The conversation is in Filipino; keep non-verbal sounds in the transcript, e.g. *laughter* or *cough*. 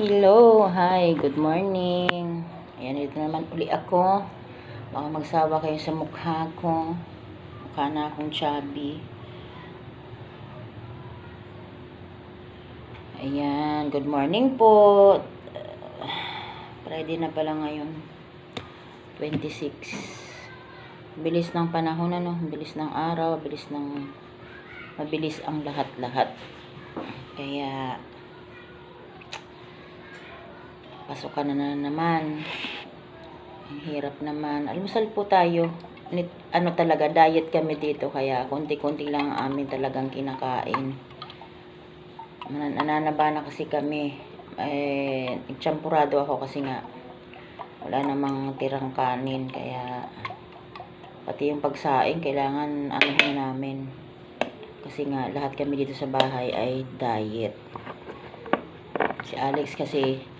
Hello, hi, good morning. Ayan, dito naman uli ako. Baka magsawa kayo sa mukha ko. Mukha na akong chubby. Ayan, good morning po. *sighs* Friday na pala ngayon. 26. Bilis ng panahon ano, bilis ng araw, bilis ng mabilis ang lahat-lahat. Kaya pasukan na, na naman. Hirap naman. Almusal po tayo. Ano talaga, diet kami dito. Kaya konti-konti lang ang amin talagang kinakain. Nan- Nananaba na kasi kami. Eh, nagtsampurado ako kasi nga wala namang tirang kanin. Kaya pati yung pagsaing, kailangan ano namin. Kasi nga, lahat kami dito sa bahay ay diet. Si Alex kasi